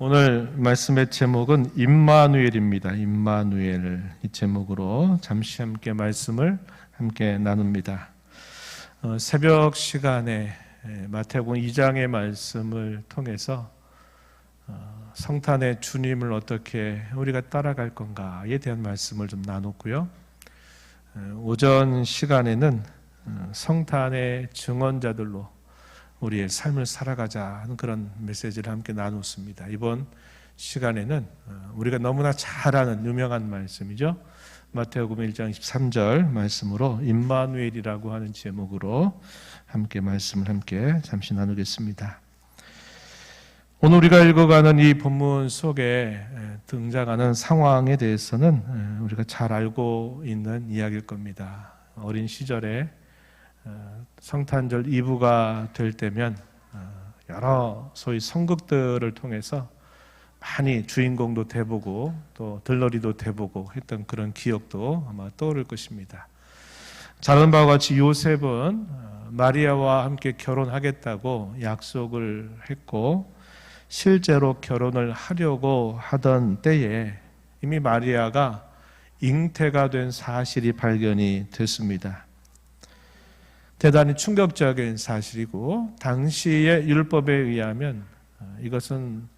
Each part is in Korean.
오늘 말씀의 제목은 임마누엘입니다. 임마누엘 이 제목으로 잠시 함께 말씀을 함께 나눕니다. 어, 새벽 시간에 에, 마태복음 2장의 말씀을 통해서 어, 성탄의 주님을 어떻게 우리가 따라갈 건가에 대한 말씀을 좀 나눴고요. 어, 오전 시간에는 어, 성탄의 증언자들로 우리의 삶을 살아가자 하는 그런 메시지를 함께 나눴습니다. 이번 시간에는 어, 우리가 너무나 잘 아는 유명한 말씀이죠. 마태복음 1장 13절 말씀으로 임마누엘이라고 하는 제목으로 함께 말씀을 함께 잠시 나누겠습니다. 오늘 우리가 읽어가는 이 본문 속에 등장하는 상황에 대해서는 우리가 잘 알고 있는 이야기일 겁니다. 어린 시절에 어, 성탄절 이브가 될 때면 어, 여러 소위 성극들을 통해서 많이 주인공도 돼보고 또 들러리도 돼보고 했던 그런 기억도 아마 떠오를 것입니다. 자른 바와 같이 요셉은 어, 마리아와 함께 결혼하겠다고 약속을 했고 실제로 결혼을 하려고 하던 때에 이미 마리아가 잉태가 된 사실이 발견이 됐습니다. 대단히 충격적인 사실이고 당시의 율법에 의하면 어, 이것은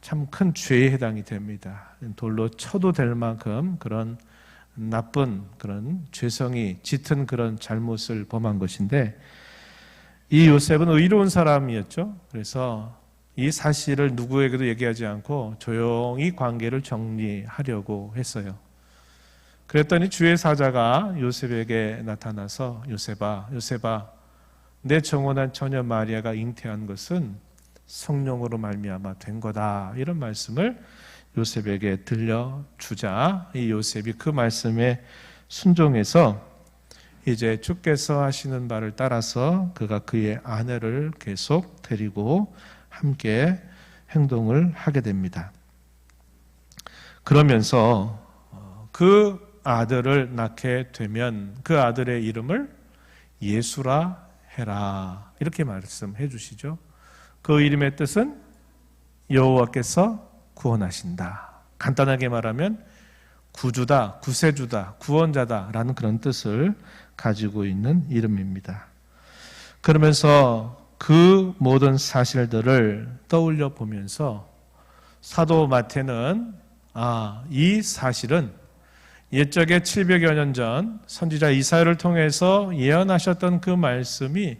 참 큰 죄에 해당이 됩니다. 돌로 쳐도 될 만큼 그런 나쁜 그런 죄성이 짙은 그런 잘못을 범한 것인데 이 요셉은 의로운 사람이었죠. 그래서 이 사실을 누구에게도 얘기하지 않고 조용히 관계를 정리하려고 했어요. 그랬더니 주의 사자가 요셉에게 나타나서 요셉아, 요셉아, 내 정원한 처녀 마리아가 잉태한 것은 성령으로 말미암아 된 거다. 이런 말씀을 요셉에게 들려 주자 이 요셉이 그 말씀에 순종해서 이제 주께서 하시는 바를 따라서 그가 그의 아내를 계속 데리고 함께 행동을 하게 됩니다. 그러면서 그 아들을 낳게 되면 그 아들의 이름을 예수라 해라. 이렇게 말씀해 주시죠. 그 이름의 뜻은 여호와께서 구원하신다. 간단하게 말하면 구주다, 구세주다, 구원자다라는 그런 뜻을 가지고 있는 이름입니다. 그러면서 그 모든 사실들을 떠올려 보면서 사도 마태는 아, 이 사실은 옛적에 700여 년 전 선지자 이사야를 통해서 예언하셨던 그 말씀이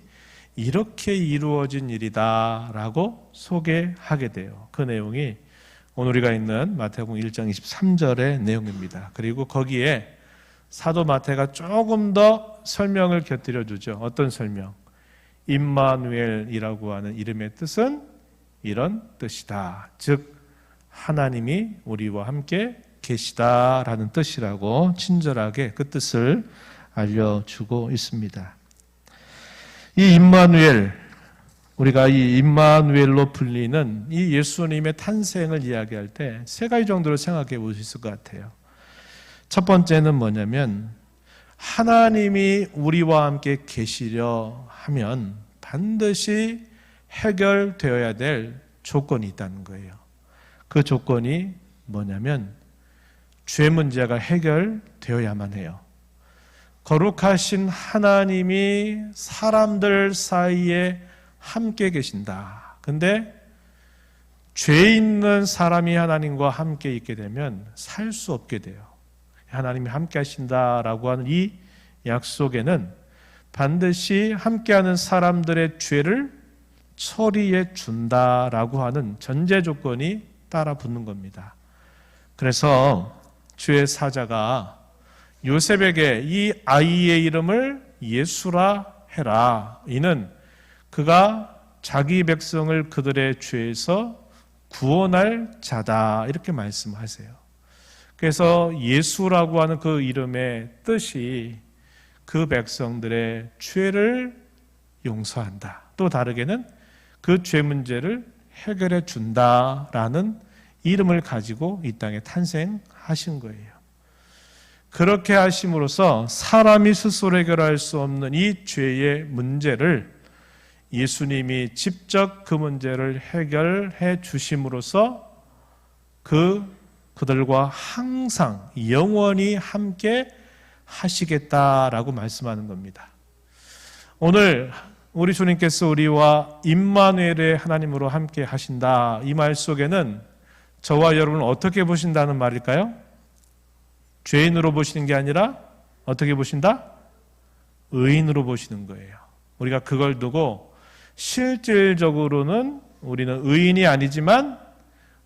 이렇게 이루어진 일이다라고 소개하게 돼요. 그 내용이 오늘 우리가 있는 마태복음 1장 23절의 내용입니다. 그리고 거기에 사도 마태가 조금 더 설명을 곁들여 주죠. 어떤 설명? 임마누엘이라고 하는 이름의 뜻은 이런 뜻이다. 즉 하나님이 우리와 함께 계시다라는 뜻이라고 친절하게 그 뜻을 알려주고 있습니다. 이 임마누엘 우리가 이 임마누엘로 불리는 이 예수님의 탄생을 이야기할 때 세 가지 정도로 생각해 볼 수 있을 것 같아요. 첫 번째는 뭐냐면 하나님이 우리와 함께 계시려 하면 반드시 해결되어야 될 조건이 있다는 거예요. 그 조건이 뭐냐면 죄 문제가 해결되어야만 해요. 거룩하신 하나님이 사람들 사이에 함께 계신다. 근데 죄 있는 사람이 하나님과 함께 있게 되면 살 수 없게 돼요. 하나님이 함께 하신다라고 하는 이 약속에는 반드시 함께하는 사람들의 죄를 처리해 준다라고 하는 전제 조건이 따라 붙는 겁니다. 그래서 주의 사자가 요셉에게 이 아이의 이름을 예수라 해라. 이는 그가 자기 백성을 그들의 죄에서 구원할 자다. 이렇게 말씀하세요. 그래서 예수라고 하는 그 이름의 뜻이 그 백성들의 죄를 용서한다. 또 다르게는 그 죄 문제를 해결해 준다라는 이름을 가지고 이 땅에 탄생 하신 거예요. 그렇게 하심으로써 사람이 스스로 해결할 수 없는 이 죄의 문제를 예수님이 직접 그 문제를 해결해 주심으로써 그 그들과 항상 영원히 함께 하시겠다라고 말씀하는 겁니다. 오늘 우리 주님께서 우리와 임마누엘의 하나님으로 함께 하신다. 이 말 속에는 저와 여러분을 어떻게 보신다는 말일까요? 죄인으로 보시는 게 아니라 어떻게 보신다? 의인으로 보시는 거예요. 우리가 그걸 두고 실질적으로는 우리는 의인이 아니지만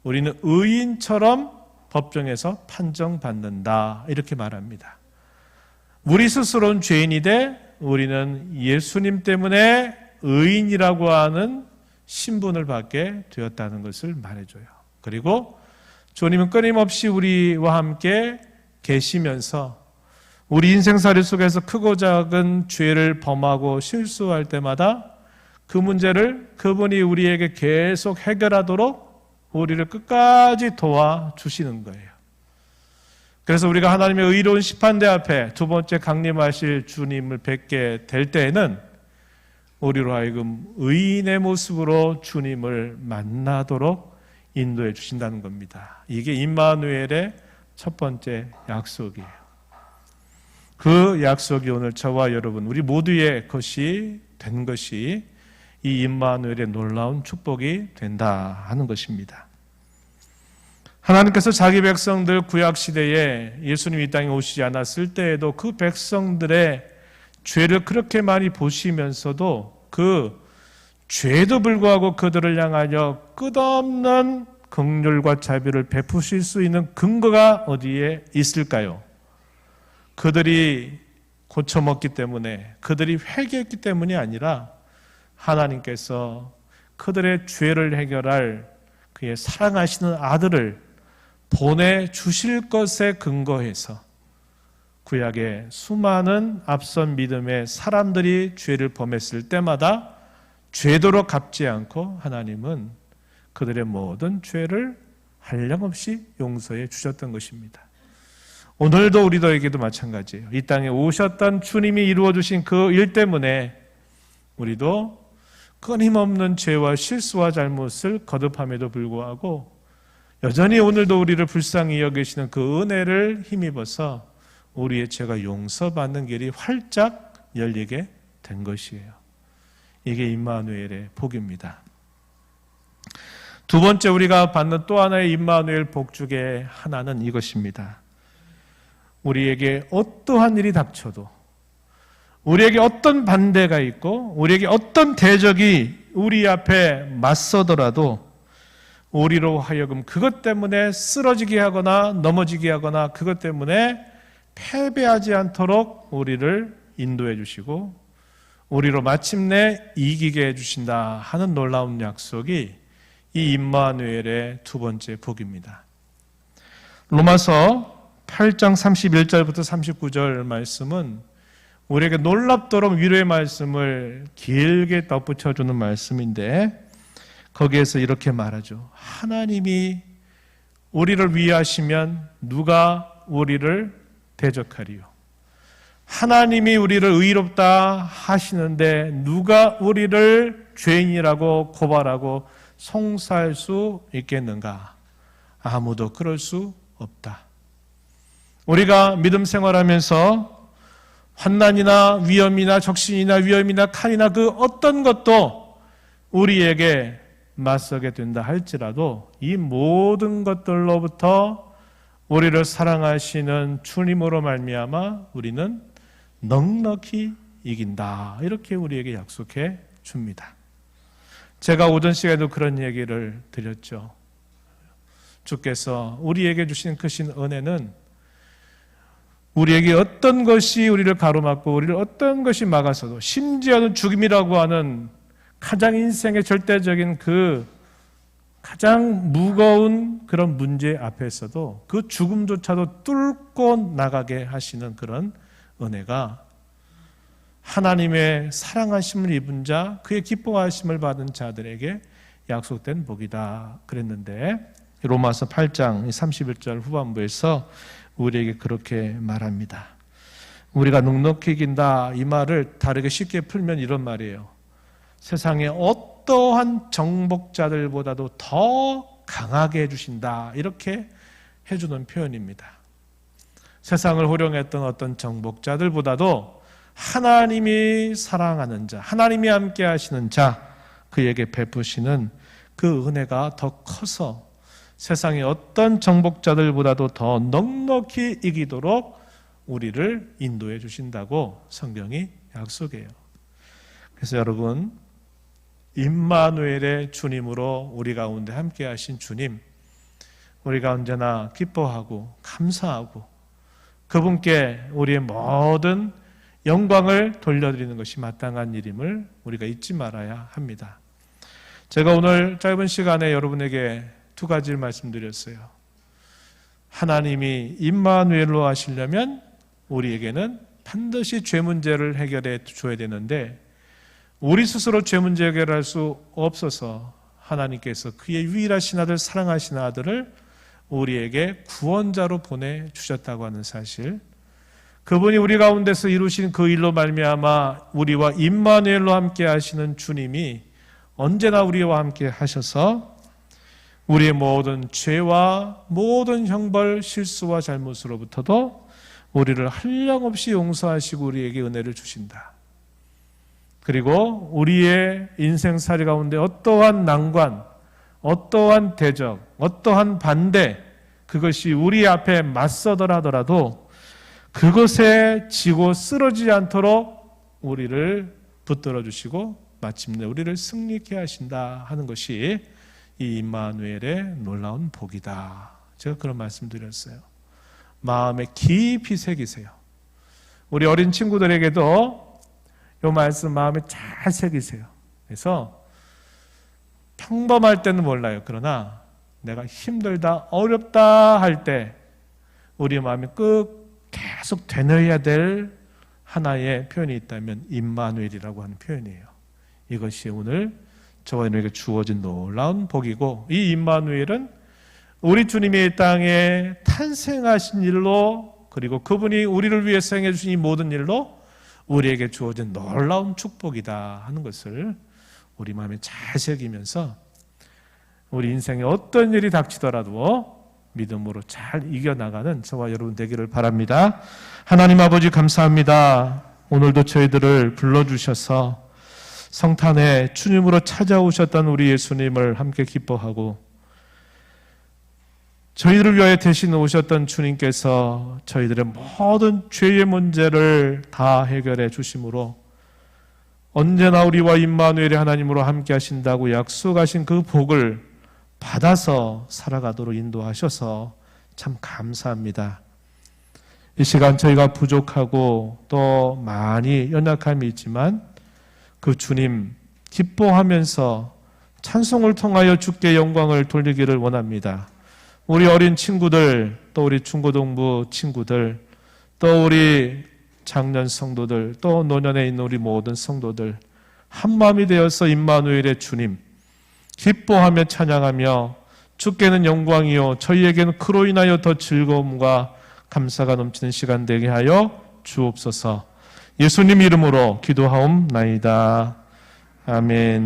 우리는 의인처럼 법정에서 판정받는다. 이렇게 말합니다. 우리 스스로는 죄인이 돼 우리는 예수님 때문에 의인이라고 하는 신분을 받게 되었다는 것을 말해줘요. 그리고 주님은 끊임없이 우리와 함께 계시면서 우리 인생살이 속에서 크고 작은 죄를 범하고 실수할 때마다 그 문제를 그분이 우리에게 계속 해결하도록 우리를 끝까지 도와주시는 거예요. 그래서 우리가 하나님의 의로운 심판대 앞에 두 번째 강림하실 주님을 뵙게 될 때에는 우리로 하여금 의인의 모습으로 주님을 만나도록 인도해 주신다는 겁니다. 이게 임마누엘의 첫 번째 약속이에요. 그 약속이 오늘 저와 여러분 우리 모두의 것이 된 것이 이 임마누엘의 놀라운 축복이 된다 하는 것입니다. 하나님께서 자기 백성들 구약 시대에 예수님이 이 땅에 오시지 않았을 때에도 그 백성들의 죄를 그렇게 많이 보시면서도 그 죄도 불구하고 그들을 향하여 끝없는 긍휼과 자비를 베푸실 수 있는 근거가 어디에 있을까요? 그들이 고쳐먹기 때문에 그들이 회개했기 때문이 아니라 하나님께서 그들의 죄를 해결할 그의 사랑하시는 아들을 보내 주실 것에 근거해서 구약의 수많은 앞선 믿음의 사람들이 죄를 범했을 때마다 죄도로 갚지 않고 하나님은 그들의 모든 죄를 한량없이 용서해 주셨던 것입니다. 오늘도 우리들에게도 마찬가지예요. 이 땅에 오셨던 주님이 이루어 주신 그 일 때문에 우리도 끊임없는 죄와 실수와 잘못을 거듭함에도 불구하고 여전히 오늘도 우리를 불쌍히 여기시는 그 은혜를 힘입어서 우리의 죄가 용서받는 길이 활짝 열리게 된 것이에요. 이게 임마누엘의 복입니다. 두 번째 우리가 받는 또 하나의 임마누엘 복 중에 하나는 이것입니다. 우리에게 어떠한 일이 닥쳐도 우리에게 어떤 반대가 있고 우리에게 어떤 대적이 우리 앞에 맞서더라도 우리로 하여금 그것 때문에 쓰러지게 하거나 넘어지게 하거나 그것 때문에 패배하지 않도록 우리를 인도해 주시고 우리로 마침내 이기게 해 주신다 하는 놀라운 약속이 이 임마누엘의 두 번째 복입니다. 로마서 8장 31절부터 39절 말씀은 우리에게 놀랍도록 위로의 말씀을 길게 덧붙여 주는 말씀인데 거기에서 이렇게 말하죠. 하나님이 우리를 위하시면 누가 우리를 대적하리요? 하나님이 우리를 의롭다 하시는데 누가 우리를 죄인이라고 고발하고 송사할 수 있겠는가? 아무도 그럴 수 없다. 우리가 믿음 생활하면서 환난이나 위험이나 적신이나 위험이나 칼이나 그 어떤 것도 우리에게 맞서게 된다 할지라도 이 모든 것들로부터 우리를 사랑하시는 주님으로 말미암아 우리는 넉넉히 이긴다. 이렇게 우리에게 약속해 줍니다. 제가 오전 시간에도 그런 얘기를 드렸죠. 주께서 우리에게 주신 크신 은혜는 우리에게 어떤 것이 우리를 가로막고 우리를 어떤 것이 막아서도 심지어는 죽임이라고 하는 가장 인생의 절대적인 그 가장 무거운 그런 문제 앞에서도 그 죽음조차도 뚫고 나가게 하시는 그런 은혜가 하나님의 사랑하심을 입은 자, 그의 기뻐하심을 받은 자들에게 약속된 복이다. 그랬는데 로마서 8장 31절 후반부에서 우리에게 그렇게 말합니다. 우리가 넉넉히 이긴다 이 말을 다르게 쉽게 풀면 이런 말이에요. 세상의 어떠한 정복자들보다도 더 강하게 해주신다. 이렇게 해주는 표현입니다. 세상을 호령했던 어떤 정복자들보다도 하나님이 사랑하는 자, 하나님이 함께 하시는 자, 그에게 베푸시는 그 은혜가 더 커서 세상의 어떤 정복자들보다도 더 넉넉히 이기도록 우리를 인도해 주신다고 성경이 약속해요. 그래서 여러분, 임마누엘의 주님으로 우리 가운데 함께 하신 주님, 우리가 언제나 기뻐하고 감사하고 그분께 우리의 모든 영광을 돌려드리는 것이 마땅한 일임을 우리가 잊지 말아야 합니다. 제가 오늘 짧은 시간에 여러분에게 두 가지를 말씀드렸어요. 하나님이 임마누엘로 하시려면 우리에게는 반드시 죄 문제를 해결해 줘야 되는데 우리 스스로 죄 문제 해결할 수 없어서 하나님께서 그의 유일하신 아들 사랑하신 아들을 우리에게 구원자로 보내 주셨다고 하는 사실 그분이 우리 가운데서 이루신 그 일로 말미암아 우리와 임마누엘로 함께 하시는 주님이 언제나 우리와 함께 하셔서 우리의 모든 죄와 모든 형벌, 실수와 잘못으로부터도 우리를 한량없이 용서하시고 우리에게 은혜를 주신다. 그리고 우리의 인생살이 가운데 어떠한 난관, 어떠한 대적, 어떠한 반대, 그것이 우리 앞에 맞서더라도 그것에 지고 쓰러지지 않도록 우리를 붙들어 주시고 마침내 우리를 승리케 하신다 하는 것이 이 임마누엘의 놀라운 복이다. 제가 그런 말씀드렸어요. 마음에 깊이 새기세요. 우리 어린 친구들에게도 이 말씀 마음에 잘 새기세요. 그래서 평범할 때는 몰라요. 그러나 내가 힘들다, 어렵다 할 때 우리 마음이 꼭 계속 되뇌어야 될 하나의 표현이 있다면 임마누엘이라고 하는 표현이에요. 이것이 오늘 저와 여러분에게 주어진 놀라운 복이고 이 임마누엘은 우리 주님이 이 땅에 탄생하신 일로 그리고 그분이 우리를 위해 생해 주신 이 모든 일로 우리에게 주어진 놀라운 축복이다 하는 것을 우리 마음에 잘 새기면서 우리 인생에 어떤 일이 닥치더라도 믿음으로 잘 이겨나가는 저와 여러분 되기를 바랍니다. 하나님 아버지 감사합니다. 오늘도 저희들을 불러주셔서 성탄에 주님으로 찾아오셨던 우리 예수님을 함께 기뻐하고 저희들을 위하여 대신 오셨던 주님께서 저희들의 모든 죄의 문제를 다 해결해 주심으로 언제나 우리와 임마누엘의 하나님으로 함께 하신다고 약속하신 그 복을 받아서 살아가도록 인도하셔서 참 감사합니다. 이 시간 저희가 부족하고 또 많이 연약함이 있지만 그 주님 기뻐하면서 찬송을 통하여 주께 영광을 돌리기를 원합니다. 우리 어린 친구들, 또 우리 중고등부 친구들, 또 우리 장년 성도들, 또 노년에 있는 우리 모든 성도들 한 마음이 되어서 임마누엘의 주님 기뻐하며 찬양하며 주께는 영광이요 저희에게는 그로 인하여 더 즐거움과 감사가 넘치는 시간 되게 하여 주옵소서. 예수님 이름으로 기도하옵나이다. 아멘.